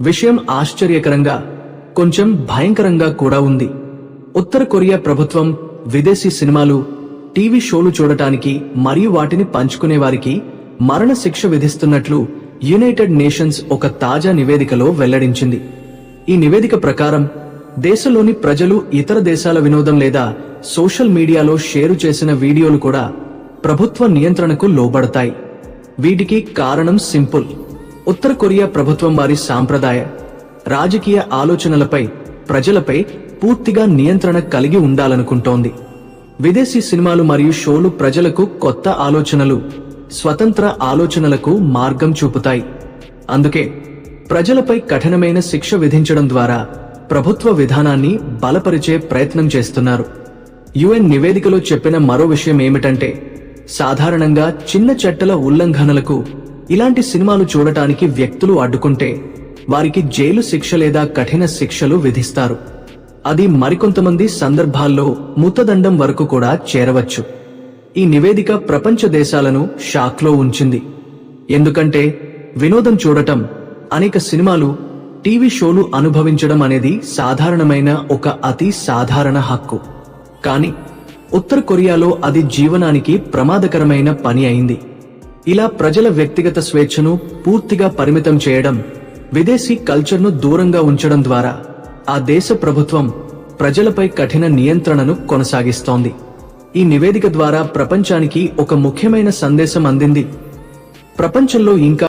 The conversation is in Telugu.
విషయం ఆశ్చర్యకరంగా కొంచెం భయంకరంగా కూడా ఉంది. ఉత్తర కొరియా ప్రభుత్వం విదేశీ సినిమాలు టీవీ షోలు చూడటానికి మరియు వాటిని పంచుకునేవారికి మరణశిక్ష మరణ శిక్ష విధిస్తున్నట్లు యునైటెడ్ నేషన్స్ ఒక తాజా నివేదికలో వెల్లడించింది. ఈ నివేదిక ప్రకారం దేశంలోని ప్రజలు ఇతర దేశాల వినోదం లేదా సోషల్ మీడియాలో షేరు చేసిన వీడియోలు కూడా ప్రభుత్వ నియంత్రణకు లోబడతాయి. వీటికి కారణం సింపుల్. ఉత్తర కొరియా ప్రభుత్వం వారి సాంప్రదాయ రాజకీయ ఆలోచనలపై ప్రజలపై పూర్తిగా నియంత్రణ కలిగి ఉండాలనుకుంటోంది. విదేశీ సినిమాలు మరియు షోలు ప్రజలకు కొత్త ఆలోచనలు స్వతంత్ర ఆలోచనలకు మార్గం చూపుతాయి. అందుకే ప్రజలపై కఠినమైన శిక్ష విధించడం ద్వారా ప్రభుత్వ విధానాన్ని బలపరిచే ప్రయత్నం చేస్తున్నారు. యుఎన్ నివేదికలో చెప్పిన మరో విషయం ఏమిటంటే సాధారణంగా చిన్న చట్టల ఉల్లంఘనలకు ఇలాంటి సినిమాలు చూడటానికి వ్యక్తులు అడ్డుకుంటే వారికి జైలు శిక్ష లేదా కఠిన శిక్షలు విధిస్తారు. అది మరికొంతమంది సందర్భాల్లో ముత్తదండం వరకు కూడా చేరవచ్చు. ఈ నివేదిక ప్రపంచ దేశాలను షాక్లో ఉంచింది. ఎందుకంటే వినోదం చూడటం అనేక సినిమాలు టీవీ షోలు అనుభవించడం అనేది సాధారణమైన ఒక అతి సాధారణ హక్కు. కానీ ఉత్తర కొరియాలో అది జీవనానికి ప్రమాదకరమైన పని అయింది. ఇలా ప్రజల వ్యక్తిగత స్వేచ్ఛను పూర్తిగా పరిమితం చేయడం విదేశీ కల్చర్ను దూరంగా ఉంచడం ద్వారా ఆ దేశ ప్రభుత్వం ప్రజలపై కఠిన నియంత్రణను కొనసాగిస్తోంది. ఈ నివేదిక ద్వారా ప్రపంచానికి ఒక ముఖ్యమైన సందేశం అందింది. ప్రపంచంలో ఇంకా